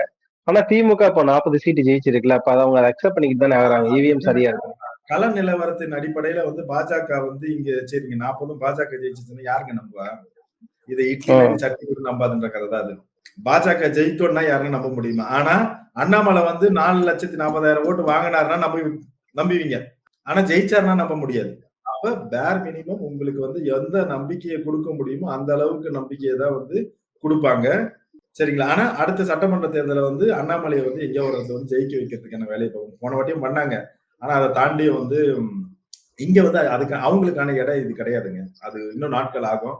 ஆனா திமுக இப்போ நாற்பது சீட்டு ஜெயிச்சிருக்குல்ல அப்ப அதை அவங்க அக்செப்ட் பண்ணிக்கிட்டு தானே ஆகுறாங்க. இவிஎம் சரியா இருக்கு? கள நிலவரத்தின் அடிப்படையில வந்து பாஜக வந்து இங்க சரிங்க நாற்பதும் பாஜக ஜெயிச்சுச்சுன்னா யாருங்க நம்புவா? இதை இட்லி சட்னி கூட நம்பாதுன்ற கதை தான் அது. பாஜக ஜெயித்தோம்னா யாருன்னு நம்ப முடியுமா? ஆனா அண்ணாமலை வந்து நாலு லட்சத்தி நாற்பதாயிரம் ஓட்டு வாங்கினாருன்னா நம்பி நம்புவீங்க. ஆனா ஜெயிச்சாருன்னா நம்ப முடியாது. அப்ப பேர் மினிமம் உங்களுக்கு வந்து எந்த நம்பிக்கையை கொடுக்க முடியுமோ அந்த அளவுக்கு நம்பிக்கையை தான் வந்து கொடுப்பாங்க. சரிங்களா? ஆனா அடுத்த சட்டமன்ற தேர்தலை வந்து அண்ணாமலையை வந்து எங்கேயோ ஒரு வந்து ஜெயிக்க வைக்கிறதுக்கான வேலையை போகும் போன வாட்டியும் பண்ணாங்க. ஆனா அதை தாண்டி வந்து இங்க வந்து அதுக்கு அவங்களுக்கான இடம் இது கிடையாதுங்க. அது இன்னும் நாட்கள் ஆகும்.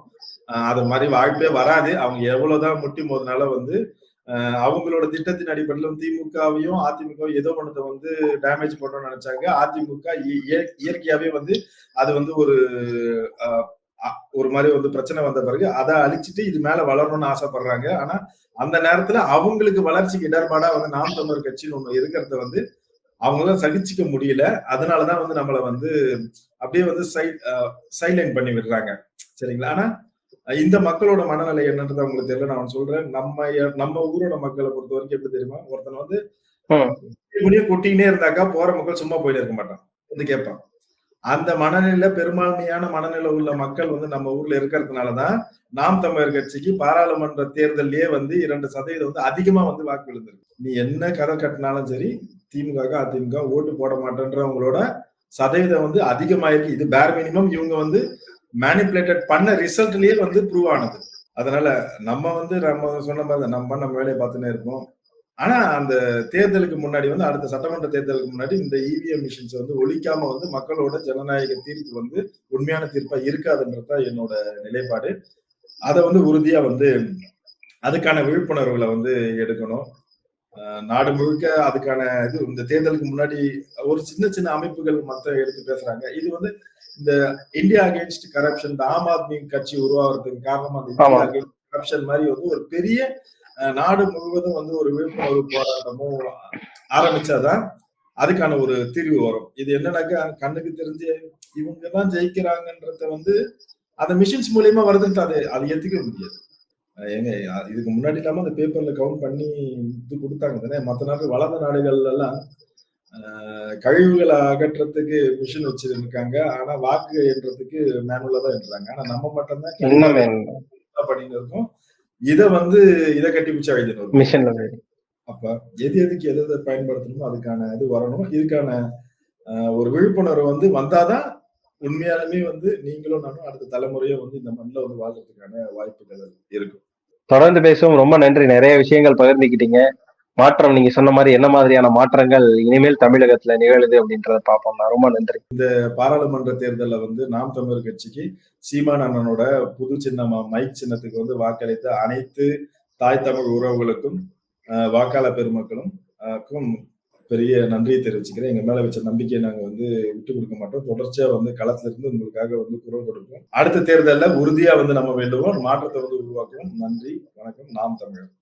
அது மாதிரி வாய்ப்பே வராது. அவங்க எவ்வளவுதான் முட்டி மோதினால வந்து அவங்களோட திட்டத்தின் அடிப்படையில் திமுகவையும் அதிமுகவும் ஏதோ ஒன்றத்தை வந்து டேமேஜ் பண்ணணும்னு நினைச்சாங்க. அதிமுக இயற்கையாவே வந்து அது வந்து ஒரு ஒரு மாதிரி வந்து பிரச்சனை வந்த பிறகு அதை அழிச்சிட்டு இது மேல வளரணும்னு ஆசைப்படுறாங்க. ஆனா அந்த நேரத்துல அவங்களுக்கு வளர்ச்சிக்கு இடர்பாடா வந்து நாம் தமிழர் கட்சின்னு ஒண்ணு இருக்கிறத வந்து அவங்களால சகிச்சுக்க முடியல. அதனாலதான் வந்து நம்மளை வந்து அப்படியே வந்து சைலைன் பண்ணி விடுறாங்க. சரிங்களா? ஆனா இந்த மக்களோட மனநிலை என்னன்றது அவங்களுக்கு தெரியல. நான் சொல்றேன். நம்ம நம்ம ஊரோட மக்களை பொறுத்த வரைக்கும் எப்படி தெரியுமா? ஒருத்தன் வந்து முடிய கொட்டிக்கிட்டே இருந்தாக்கா போற மக்கள் சும்மா போயிட்டு இருக்க மாட்டான். வந்து கேட்பான் அந்த மனநிலை பெரும்பான்மையான மனநிலை உள்ள மக்கள் வந்து நம்ம ஊர்ல இருக்கிறதுனாலதான் நாம் தமிழர் கட்சிக்கு பாராளுமன்ற தேர்தலே வந்து இரண்டு சதவீதம் வந்து அதிகமா வந்து வாக்கு விழுந்திருக்கு நீ என்ன கதை கட்டினாலும் சரி திமுக அதிமுக ஓட்டு போட மாட்டேன்றவங்களோட சதவீதம் வந்து அதிகமாயிருக்கு. இது பேர் மினிமம் இவங்க வந்து மேனிப்புலேட்டட் பண்ண ரிசல்ட்லயே வந்து ப்ரூவ் ஆனது. அதனால நம்ம வந்து நம்ம சொன்ன மாதிரி நம்ம நம்ம வேலையை பார்த்துன்னே இருப்போம். ஆனா அந்த தேர்தலுக்கு முன்னாடி வந்து அடுத்த சட்டமன்ற தேர்தலுக்கு முன்னாடி இந்த இவிஎம் மிஷின்ஸ் வந்து ஒழிக்காம வந்து மக்களோட ஜனநாயக தீர்ப்பு வந்து உண்மையான தீர்ப்பா இருக்காதுன்றதுதான் என்னோட நிலைப்பாடு. அதை வந்து உறுதியா வந்து அதுக்கான விழிப்புணர்வுகளை வந்து எடுக்கணும். நாடு முழுக்க அதுக்கான இது இந்த தேர்தலுக்கு முன்னாடி ஒரு சின்ன சின்ன அமைப்புகள் மத்த எடுத்து பேசுறாங்க. இது வந்து இந்த இந்தியா அகேன்ஸ்ட் கரப்ஷன் இந்த ஆம் ஆத்மி கட்சி உருவாகிறதுக்கு காரணமா அந்த இந்தியா அகேன்ஸ்ட் கரப்ஷன் மாதிரி வந்து ஒரு பெரிய நாடு முழுவதும் வந்து ஒரு விழிப்புணர்வு போராட்டமும் ஆரம்பிச்சாதான் அதுக்கான ஒரு தீர்வு வரும். இது என்னன்னாக்கா கண்ணுக்கு தெரிஞ்சு இவங்க தான் ஜெயிக்கிறாங்கன்றத வந்து அந்த மிஷின்ஸ் மூலியமா வருதுன்ட்டு அது அது ஏத்துக்க முடியாது. ஏங்க இதுக்கு முன்னாடி இல்லாம அந்த பேப்பர்ல கவுண்ட் பண்ணி இது கொடுத்தாங்க தானே? மற்ற நாட்டு வளர்ந்த நாடுகள்ல எல்லாம் கழிவுகளை அகற்றத்துக்கு மிஷின் வச்சிருக்காங்க ஆனா வாக்கு என்றதுக்கு மேனுவலா தான் என்றாங்க. ஆனா நம்ம மட்டும்தான் பண்ணிட்டு இருக்கோம். இத வந்து இதை கட்டி பிடிச்சா எழுதினோம் அப்ப எது எதுக்கு எது எதை பயன்படுத்தணுமோ அதுக்கான இது வரணும். இதுக்கான ஒரு விழிப்புணர்வு வந்து வந்தாதான் உண்மையாலுமே வந்து நீங்களும் நானும் அடுத்த தலைமுறையும் வந்து இந்த மண்ணில் வந்து வாழ்றதுக்கான வாய்ப்புகள் இருக்கும். தொடர்ந்து பேசுவோம். ரொம்ப நன்றி. நிறைய விஷயங்கள் பகிர்ந்துக்கிட்டீங்க. மாற்றம் நீங்க சொன்ன மாதிரி என்ன மாதிரியான மாற்றங்கள் இனிமேல் தமிழகத்துல நிகழுது அப்படின்றத பார்ப்போம். ரொம்ப நன்றி. இந்த பாராளுமன்ற தேர்தலில் வந்து நாம் தமிழர் கட்சிக்கு சீமான் அண்ணனோட புது சின்னமா மைக் சின்னத்துக்கு வந்து வாக்களித்த அனைத்து தாய் தமிழ் உறவுகளுக்கும் வாக்காளர் பெருமக்களும் பெரிய நன்றியை தெரிவிச்சுக்கிறேன். எங்க மேல வச்ச நம்பிக்கையை நாங்க வந்து விட்டு கொடுக்க மாட்டோம். தொடர்ச்சியா வந்து களத்துல இருந்து உங்களுக்காக வந்து குரல் கொடுப்போம். அடுத்த தேர்தலில் உறுதியா வந்து நம்ம வேண்டுவோம். மாற்றத்தை வந்து உருவாக்குவோம். நன்றி வணக்கம். நாம் தமிழர்.